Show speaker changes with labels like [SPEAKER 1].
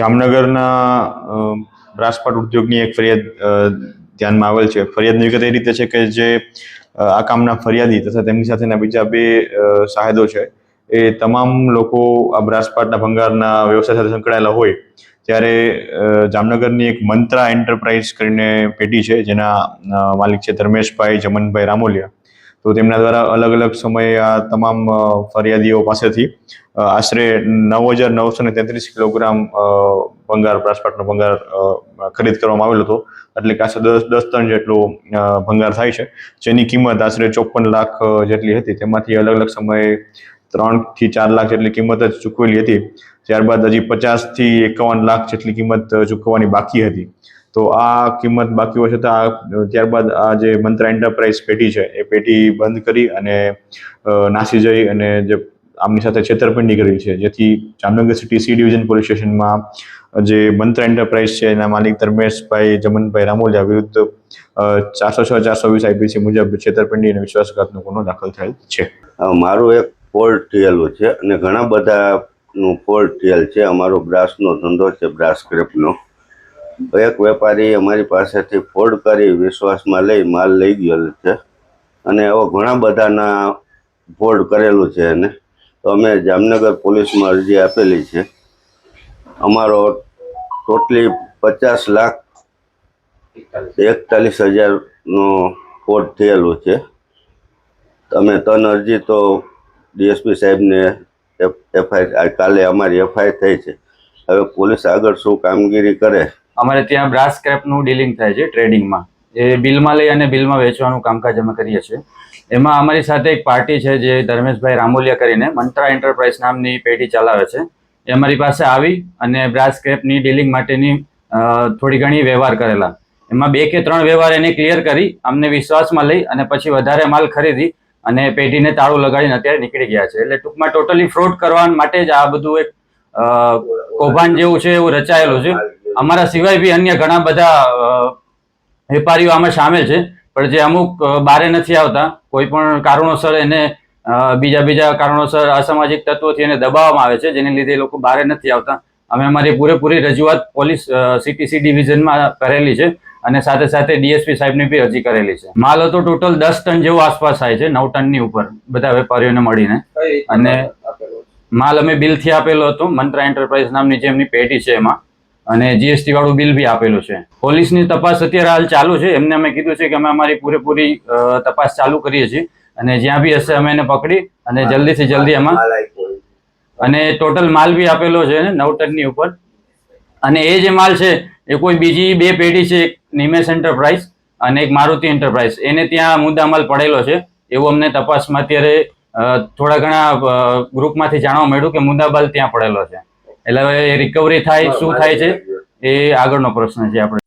[SPEAKER 1] જામનગરના રાજપાટ ઉદ્યોગની એક ફરિયાદ ધ્યાનમાં આવેલ છે. ફરિયાદની વિગત એ રીતે છે કે જે આ કામના ફરિયાદી તથા તેમની સાથેના બીજા બે સાહેદો છે, એ તમામ લોકો આ બ્રાસપાટના ભંગારના વ્યવસાય સાથે સંકળાયેલા હોય, ત્યારે જામનગરની એક મંત્રા એન્ટરપ્રાઇઝ કરીને પેઢી છે, જેના માલિક છે ધર્મેશભાઈ જમનભાઈ રામોલિયા. તો તેમના દ્વારા અલગ અલગ સમયે આ તમામ ફરિયાદીઓ પાસેથી આશરે નવ હજાર નવસો ને તેત્રીસ કિલોગ્રામ ભંગાર, બ્રાસપાટનો ભંગાર ખરીદ કરવામાં આવેલો હતો. એટલે કે આશરે દસ દસ ટન જેટલો ભંગાર થાય છે. જેની કિંમત આશરે ચોપન લાખ જેટલી હતી. તેમાંથી અલગ અલગ સમયે ત્રણથી ચાર લાખ જેટલી કિંમત જ ચૂકવેલી હતી. ત્યારબાદ હજી પચાસથી એકાવન લાખ જેટલી કિંમત ચૂકવવાની બાકી હતી. તો આ કિંમત બાકી છતાં આ, ત્યારબાદ આ જે મંત્રા એન્ટરપ્રાઇઝ પેઢી છે, એ પેઢી બંધ કરી અને નાસી જઈ અને જે આમની સાથે છેતરપિંડી કરેલી છે. જેથી Jamnagar city C division police સ્ટેશનમાં જે મંત્રા એન્ટરપ્રાઇઝ છે, એના માલિક ધર્મેશભાઈ જમનભાઈ રામોલિયા વિરુદ્ધ ચારસો છ, ચારસો વીસ આઈપીસી મુજબ છેતરપિંડી અને વિશ્વાસઘાતનો ગુનો દાખલ થયેલ છે.
[SPEAKER 2] મારું એક ફોલ્ટ થયેલું છે અને ઘણા બધાનું ફોલ્ટ થયેલ છે. અમારો બ્રાસનો ધંધો છે, બ્રાસ ક્રેપનો એક વેપારી અમારી પાસેથી ફોર્ડ કરી વિશ્વાસમાં લઈ માલ લઈ ગયેલો છે. અને એવા ઘણા બધાના ફોર્ડ કરેલું છે એને. તો અમે જામનગર પોલીસમાં અરજી આપેલી છે. અમારો ટોટલી પચાસ લાખ એકતાલીસ હજારનો ફોર્ડ થયેલું છે. અમે ત્રણ અરજી તો ડીએસપી સાહેબને એફઆઈ, કાલે અમારી એફઆઈ થઈ છે. હવે પોલીસ આગળ શું કામગીરી કરે
[SPEAKER 3] અમારે ત્યાં બ્રાસ સ્ક્રેપનું ડીલિંગ થાય છે ટ્રેડિંગમાં. એ બિલમાં લઈ અને બિલમાં વેચવાનું કામકાજ અમે કરીએ છીએ. એમાં અમારી સાથે એક પાર્ટી છે જે ધર્મેશભાઈ રામોલિયા કરીને મંત્રા એન્ટરપ્રાઇઝ નામની પેઢી ચલાવે છે. એ અમારી પાસે આવી અને બ્રાસ સ્ક્રેપની ડીલિંગ માટેની થોડી ઘણી વ્યવહાર કરેલા. એમાં બે કે ત્રણ વ્યવહાર એને ક્લિયર કરી, અમને વિશ્વાસમાં લઈ અને પછી વધારે માલ ખરીદી અને પેઢીને તાળું લગાડીને અત્યારે નીકળી ગયા છે. એટલે ટૂંકમાં ટોટલી ફ્રોડ કરવા માટે જ આ બધું એક કૌભાંડ જેવું છે એવું રચાયેલું છે. અમારા સિવાય બી અન્ય ઘણા બધા વેપારીઓ આમાં સામેલ છે પણ જે અમુક બારે નથી આવતા કોઈ પણ કારણોસર એને બીજા બીજા કારણોસર અસામાજિક તત્વોથી એને દબાવવામાં આવે છે જેને લીધે એ લોકો બારે નથી આવતા. અમે અમારી પૂરેપૂરી રજૂઆત પોલીસ સીટીસી ડિવિઝનમાં કરેલી છે અને સાથે સાથે ડીએસપી સાહેબની બી અરજી કરેલી છે. માલ હતો ટોટલ દસ ટન જેવો આસપાસ થાય છે નવ ટનની ઉપર બધા વેપારીઓને મળીને. અને માલ અમે બિલથી આપેલો હતો મંત્રા એન્ટરપ્રાઇઝ નામની જે એમની પેટી છે એમાં. અને જીએસટી વાળું બિલ બી આપેલું છે. પોલીસની તપાસ અત્યારે હાલ ચાલુ છે. એમને અમે કીધું છે કે અમે અમારી પૂરેપૂરી તપાસ ચાલુ કરીએ છીએ. અને જ્યાં બી હશે અમે એને પકડી અને જલ્દીથી જલ્દી એમાં અને ટોટલ માલ બી આપેલો છે નવ ટનની ઉપર. અને એ જે માલ છે એ કોઈ બીજી બે પેઢી છે એક નિમેશ એન્ટરપ્રાઇઝ અને એક મારુતિ એન્ટરપ્રાઇઝ એને ત્યાં મુદ્દામાલ પડેલો છે. એવું અમને તપાસમાં અત્યારે થોડા ઘણા ગ્રુપમાંથી જાણવા મળ્યું કે મુદ્દામાલ ત્યાં પડેલો છે. એટલે રિકવરી થાય શું થાય છે? એ આગળનો પ્રશ્ન છે આપણે